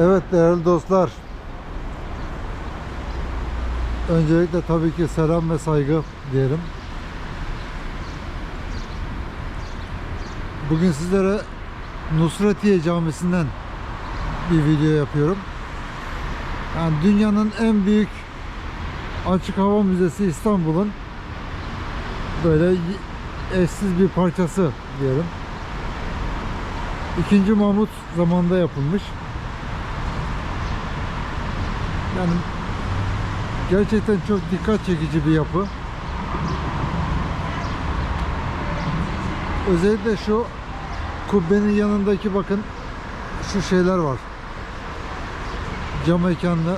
Evet değerli dostlar. Öncelikle tabii ki selam ve saygı diyelim. Bugün sizlere Nusretiye Camisi'nden bir video yapıyorum. Yani dünyanın en büyük açık hava müzesi İstanbul'un böyle eşsiz bir parçası diyelim. İkinci Mahmut zamanında yapılmış. Yani gerçekten çok dikkat çekici bir yapı. Özellikle şu kubbenin yanındaki bakın şu şeyler var. Cam mekanlı.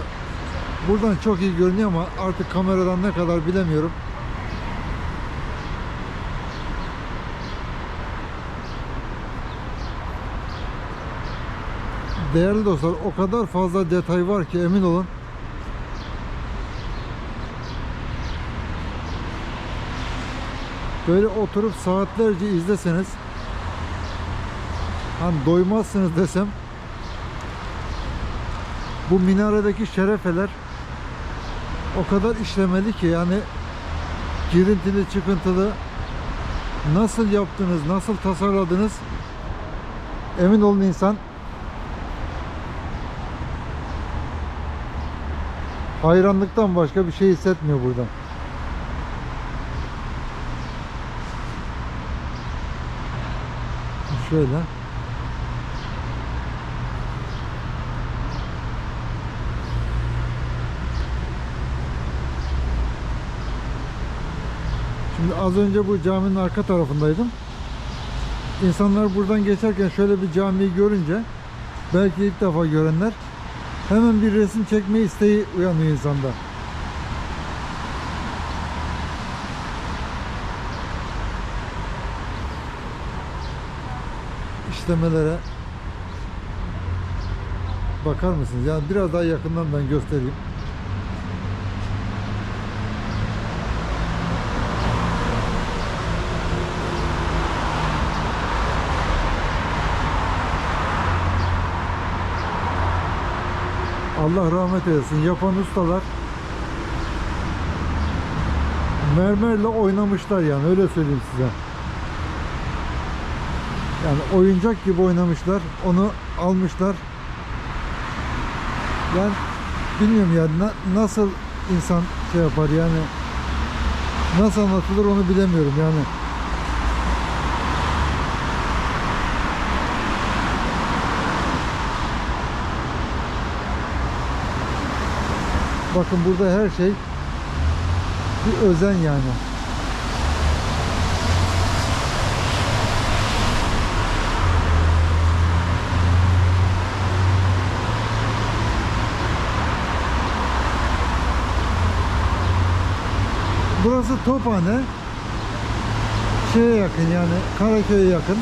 Buradan çok iyi görünüyor ama artık kameradan ne kadar bilemiyorum. Değerli dostlar o kadar fazla detay var ki emin olun. Böyle oturup saatlerce izleseniz hani doymazsınız desem bu minaredeki şerefeler o kadar işlemeli ki yani girintili çıkıntılı nasıl yaptınız nasıl tasarladınız emin olun insan hayranlıktan başka bir şey hissetmiyor buradan. Şöyle. Şimdi az önce bu caminin arka tarafındaydım. İnsanlar buradan geçerken şöyle bir camiyi görünce belki ilk defa görenler hemen bir resim çekme isteği uyanıyor insanda. İşlemelere bakar mısınız? Yani biraz daha yakından ben göstereyim. Allah rahmet eylesin. Yapan ustalar mermerle oynamışlar yani öyle söyleyeyim size. Yani oyuncak gibi oynamışlar. Onu almışlar. Ben bilmiyorum ya na- nasıl insan şey yapar yani nasıl anlatılır onu bilemiyorum yani. Bakın burada her şey bir özen yani. Burası Tophane. Şeye yakın yani Karaköy'e yakın.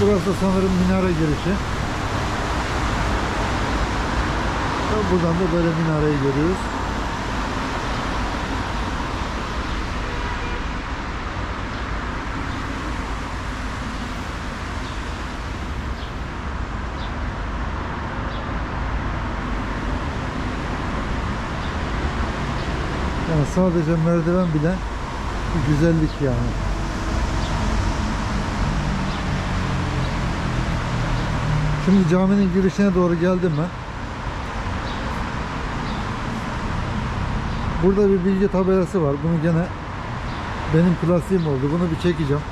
Burası sanırım minare girişi. Buradan da böyle minareyi görüyoruz. Yani sadece merdiven bile bir güzellik yani. Şimdi caminin girişine doğru geldim ben. Burada bir bilgi tabelası var. Bunu gene benim klasiğim oldu. Bunu bir çekeceğim.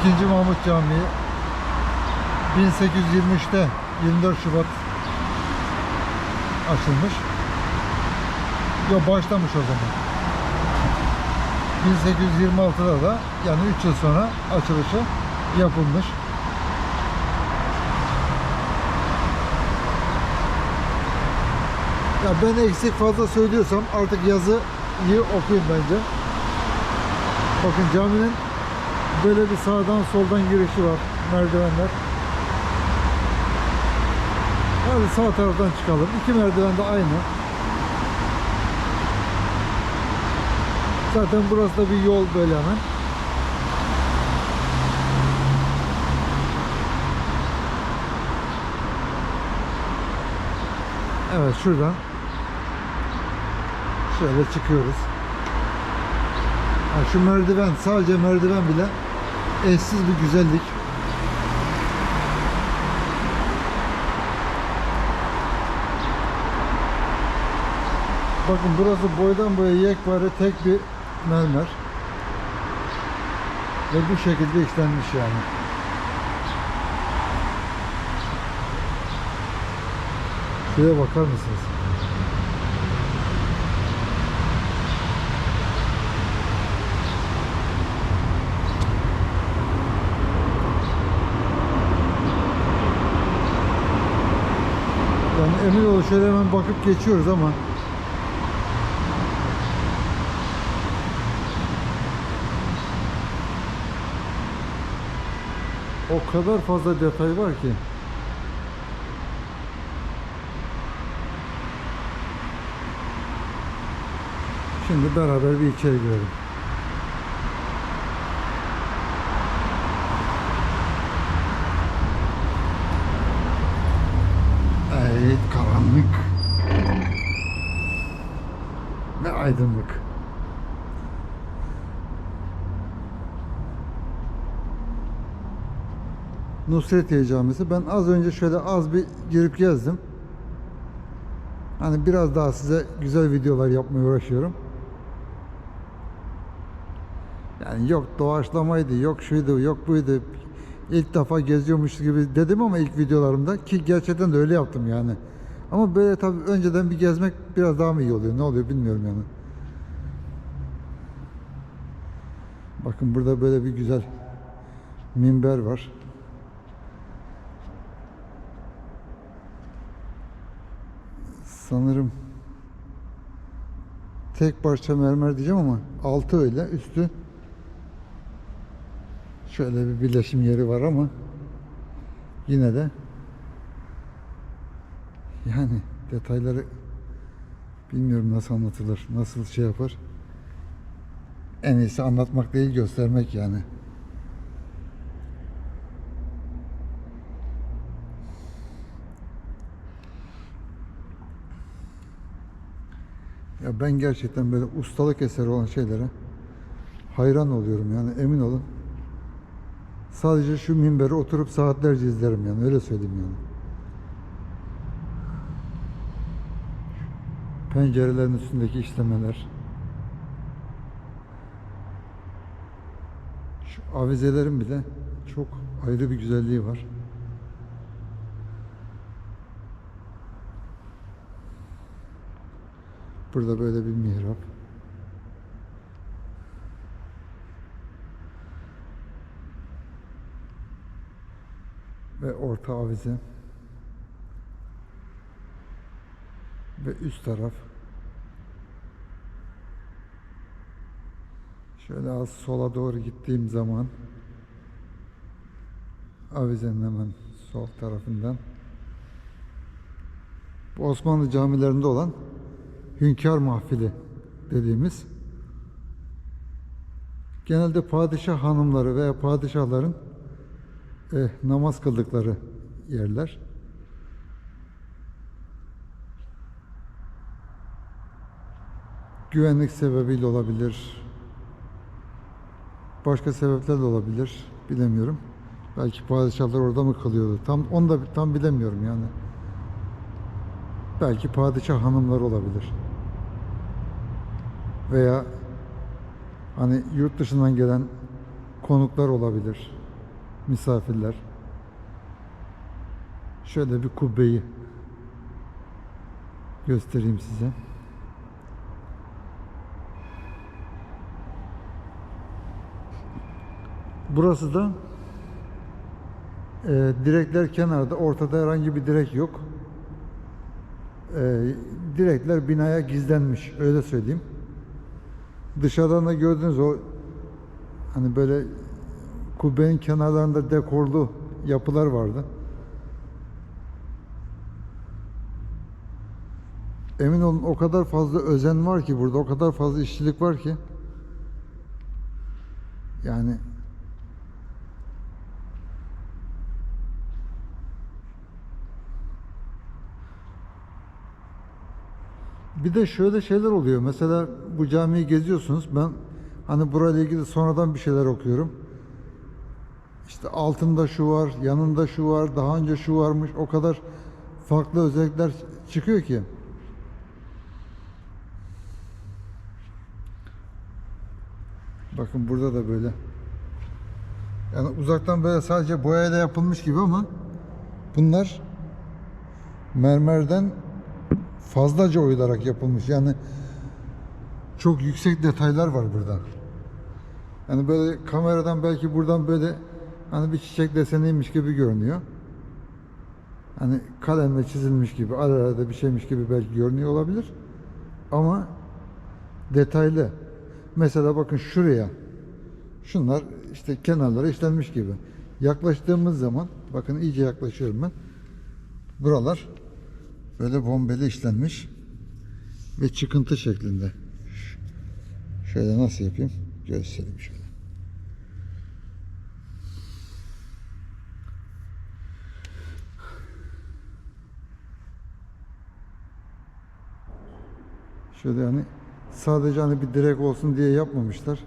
İkinci Mahmut Camii 1823'te 24 Şubat açılmış. Yok başlamış o zaman. 1826'da da yani 3 yıl sonra açılışı yapılmış. Ya ben eksik fazla söylüyorsam artık yazıyı okuyun bence. Bakın caminin böyle bir sağdan soldan girişi var. Merdivenler. Hadi sağ taraftan çıkalım. İki merdiven de aynı. Zaten burası da bir yol böyle hemen. Evet şuradan şöyle çıkıyoruz. Ha, şu merdiven sadece merdiven bile eşsiz bir güzellik. Bakın burası boydan boya yekpare tek bir mermer. Ve bu şekilde işlenmiş yani. Şuraya bakar mısınız? Yani emin olun şöyle hemen bakıp geçiyoruz ama o kadar fazla detay var ki. Şimdi beraber bir içeri girelim. Evet karanlık ve aydınlık. Nusretiye Camisi. Ben az önce şöyle az bir girip gezdim. Hani biraz daha size güzel videolar yapmaya uğraşıyorum. Yani yok doğaçlamaydı, yok şuydu, yok buydu. İlk defa geziyormuş gibi dedim ama ilk videolarımda ki gerçekten de öyle yaptım yani. Ama böyle tabii önceden bir gezmek biraz daha mı iyi oluyor? Ne oluyor bilmiyorum yani. Bakın burada böyle bir güzel minber var. Sanırım tek parça mermer diyeceğim ama altı öyle, üstü şöyle bir birleşim yeri var ama yine de yani detayları bilmiyorum nasıl anlatılır, nasıl şey yapar. En iyisi anlatmak değil göstermek yani. Ya ben gerçekten böyle ustalık eseri olan şeylere hayran oluyorum yani emin olun. Sadece şu minberi oturup saatlerce izlerim yani öyle söyleyeyim yani. Pencerelerin üstündeki işlemeler. Şu avizelerin bile çok ayrı bir güzelliği var. Burada böyle bir mihrap. Ve orta avize. Ve üst taraf. Şöyle az sola doğru gittiğim zaman avizenin hemen sol tarafından bu Osmanlı camilerinde olan Hünkâr Mahfili dediğimiz genelde padişah hanımları veya padişahların eh, namaz kıldıkları yerler. Güvenlik sebebiyle olabilir. Başka sebepler de olabilir. Bilemiyorum. Belki padişahlar orada mı kılıyordu? Tam onu da tam bilemiyorum yani. Belki padişah hanımları olabilir. Veya hani yurt dışından gelen konuklar olabilir. Misafirler. Şöyle bir kubbeyi göstereyim size. Burası da e, direkler kenarda, ortada herhangi bir direk yok. E, direkler binaya gizlenmiş, öyle söyleyeyim. Dışarıdan da gördünüz o hani böyle kubbenin kenarlarında dekorlu yapılar vardı. Emin olun o kadar fazla özen var ki burada, o kadar fazla işçilik var ki. Yani Bir de şöyle şeyler oluyor. Mesela bu camiyi geziyorsunuz. Ben hani burayla ilgili sonradan bir şeyler okuyorum. İşte altında şu var, yanında şu var, daha önce şu varmış. O kadar farklı özellikler çıkıyor ki. Bakın burada da böyle. Yani uzaktan böyle sadece boyayla yapılmış gibi ama bunlar mermerden fazlaca oyularak yapılmış. Yani çok yüksek detaylar var burada. Yani böyle kameradan belki buradan böyle hani bir çiçek deseniymiş gibi görünüyor. Hani kalemle çizilmiş gibi, arada bir şeymiş gibi belki görünüyor olabilir. Ama detaylı. Mesela bakın şuraya. Şunlar işte kenarları işlenmiş gibi. Yaklaştığımız zaman, bakın iyice yaklaşıyorum ben. Buralar böyle bombeli işlenmiş ve çıkıntı şeklinde. Şöyle nasıl yapayım? Göstereyim şöyle. Şöyle hani sadece hani bir direk olsun diye yapmamışlar.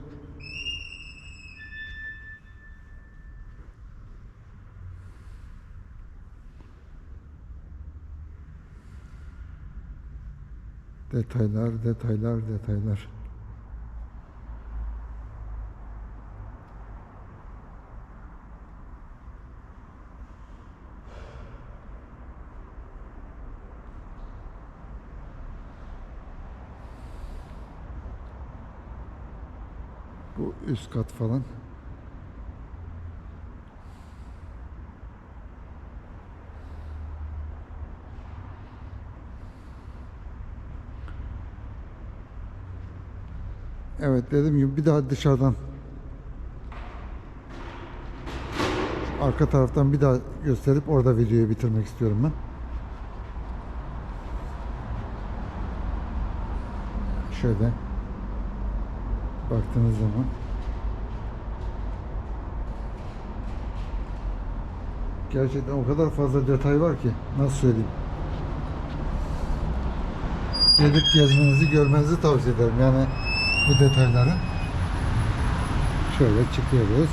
Detaylar, detaylar, detaylar. Bu üst kat falan. Evet dediğim gibi bir daha dışarıdan. Arka taraftan bir daha gösterip orada videoyu bitirmek istiyorum ben. Şöyle baktığınız zaman. Gerçekten o kadar fazla detay var ki nasıl söyleyeyim? Gelip gezmenizi görmenizi tavsiye ederim. Yani bu detayları. Şöyle çıkıyoruz.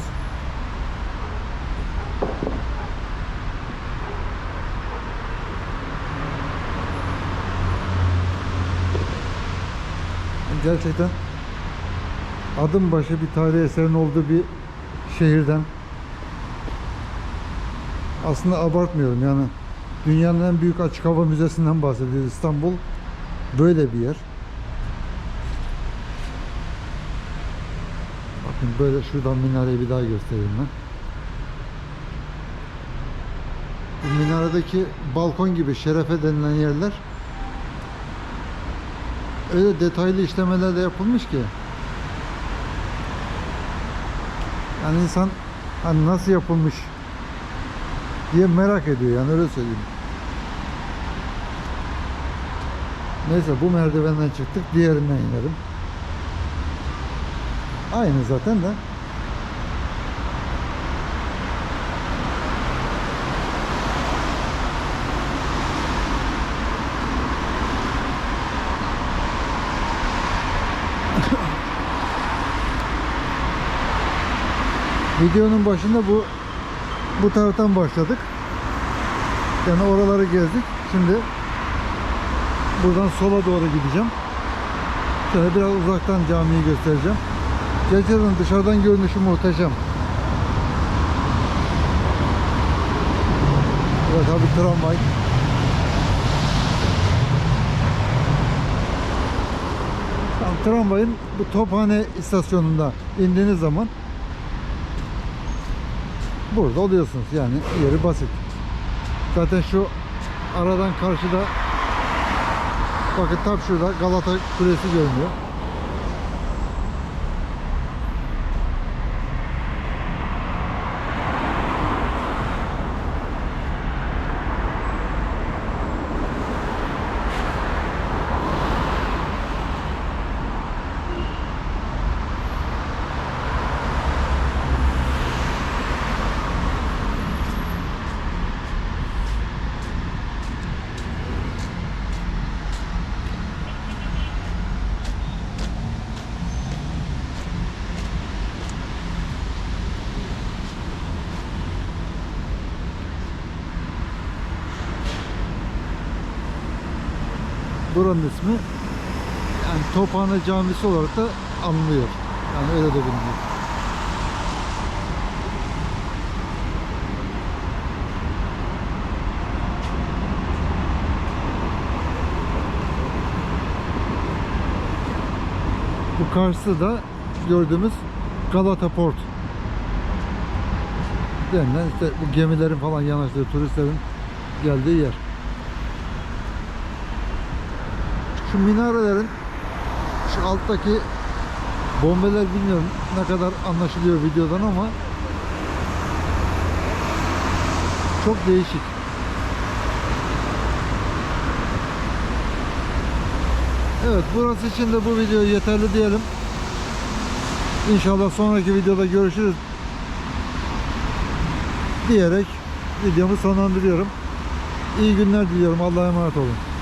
Gerçekten adım başı bir tarihi eserin olduğu bir şehirden aslında abartmıyorum. Yani dünyanın en büyük açık hava müzesinden bahsediyoruz. İstanbul böyle bir yer böyle şuradan minareyi bir daha göstereyim ben bu minaredeki balkon gibi şerefe denilen yerler öyle detaylı işlemelerle yapılmış ki yani insan hani nasıl yapılmış diye merak ediyor yani öyle söyleyeyim. Neyse bu merdivenden çıktık diğerinden inelim. Aynı zaten de. Videonun başında bu bu taraftan başladık. Yani oraları gezdik. Şimdi buradan sola doğru gideceğim. Şöyle biraz uzaktan camiyi göstereceğim. Gerçekten dışarıdan görünüşü muhteşem. Evet abi tramvay. Tramvayın bu Tophane istasyonunda indiğiniz zaman burada oluyorsunuz yani yeri basit. Zaten şu aradan karşıda bakın tam şurada Galata Kulesi görünüyor. Buranın ismi yani Tophane Camisi olarak da anılıyor. Yani öyle de biliniyor. Bu karşısı da gördüğümüz Galata Port denilen işte bu gemilerin falan yanaştığı turistlerin geldiği yer. Şu minarelerin şu alttaki bombeler bilmiyorum ne kadar anlaşılıyor videodan ama çok değişik. Evet burası için de bu video yeterli diyelim. İnşallah sonraki videoda görüşürüz diyerek videomu sonlandırıyorum. İyi günler diliyorum. Allah'a emanet olun.